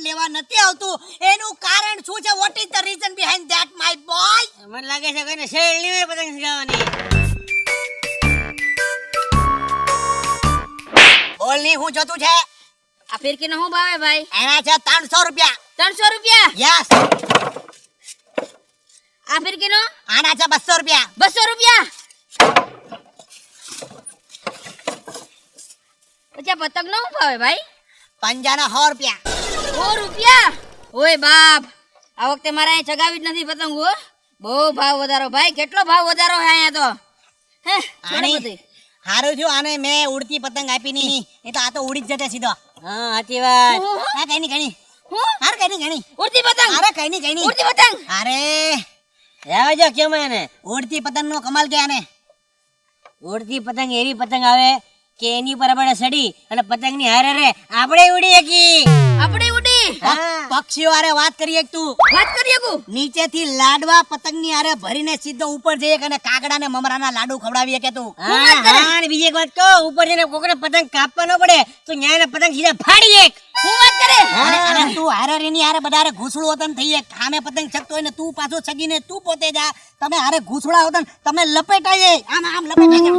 નથી આવતું. એનું કારણ શું છે? What is the reason behind that my boy મને લાગે છે કોઈને શેર નહીં પતંગ સગાવાની બોલની હું જોતું છે? આ ફિરકી નો શું ભાવે ભાઈ? એના છે ત્રણસો રૂપિયા. ત્રણસો રૂપિયા? યસ આ ફિરકી નો આના છે બસો રૂપિયા. બસો રૂપિયા? પછી પતંગ નો શું ભાવે ભાઈ? પંજાના સો રૂપિયા. સો રૂપિયા? ઓય બાપ આ વખતે મારે અહીં ચગાવી જ નથી પતંગ હો. બહુ ભાવ વધારો. ભાઈ કેટલો ભાવ વધારો છે અહીંયા તો? હે આની- હારું થયું આને મેં ઉડતી પતંગ આપી ની એ તો આ તો ઉડી જ જતે સીધો. હા સાચી વાત. હું? કઈ નહીં કઈ નહીં. હારે કઈ ની નહીં. ઉડતી પતંગ? અરે કઈ ની નહીં. ઉડતી પતંગ? અરે રહેવા જો કેમ એને? ઉડતી પતંગ નો કમાલ કે આને? ઉડતી પતંગ એવી પતંગ આવે કે એની પર આપણે સડી અને પતંગની હારે રે આપણે ઉડી શકી આપણે ઉડી પક્ષીઓ આરે વાત કરીએ તું. વાત કરીએ કુ? નીચેથી લાડવા પતંગની આરે ભરીને સીધો ઉપર જઈએ અને કાગડા ને મમરાના લાડુ ખવડાવીએ કે તું. હા બીજી એક વાત કહો ઉપર જઈને કોકને પતંગ કાપવા ન પડે તો ન્યાય પતંગ સીધા ફાડી એક. હું વાત કરે? અને તું હારે રેની હારે બધારે ઘૂસડું હોતન થઈએ ખામે પતંગ છકતો હોય ને તું પાછો સગીને તું પોતે જા. તમે હારે ઘૂસડા હોતન તમે લપેટાઈએ આમ આમ લપેટાઈ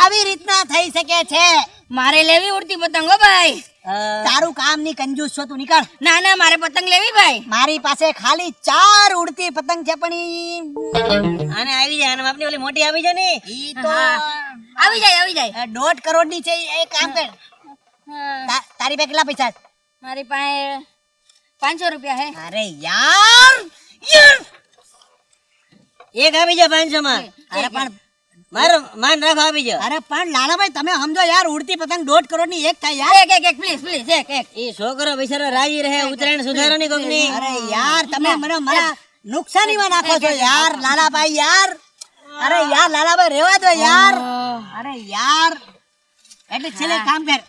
આવી રીતના થઈ શકે છે. મારે લેવી ઉડતી પતંગ ભાઈ. તારું કામની કંજૂસ છો તું નીકળ. ના ના મારે પતંગ લેવી ભાઈ. મારી પાસે ખાલી ચાર ઉડતી પતંગ છે પણ આને આવી જાય આને આપની ઓલી મોટી આવી જાય ને. ઈ તો આવી જાય આવી જાય. દોઢ કરોડની છે એ કામ કર. તારી પાસે કેટલા પૈસા મારી પાસે પાંચસો રૂપિયા હે. અરે યાર યાર! એક આવી જાય પાંચસો માં અરે પણ મારો માન રાખો આપી જાવ અરે પણ લાલાભાઈ તમે સમજો યાર ઉડતી પતંગ દોઢ કરોડની એક થાય યાર. એક એક એક પ્લીઝ પ્લીઝ એક એક. એ છોકરો બિચારો રાજી રહે ઉતરાયણ સુધારો ની કોકની અરે યાર તમે મને મારા નુકસાનીમાં નાખો છો યાર લાલાભાઈ યાર. અરે યાર લાલાભાઈ રેવા દો યાર. અરે યાર. એટલે છેલ્લે કામ કર.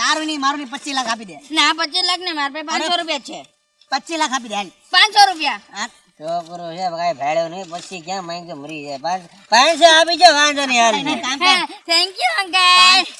તારું ની મારું ની પચીસ લાખ આપી દે. ના પચીસ લાખ ને મારા પાસે પાંચસો રૂપિયા છે. પચીસ લાખ આપી દે પાંચસો રૂપિયા? છોકરો છે કઈ ભેળ્યો નહીં. પછી ક્યાં માંગે મરી જાય. પાંચ- પાંચ આપી જાઓ વાંધો નહીં હાલ. Thank you uncle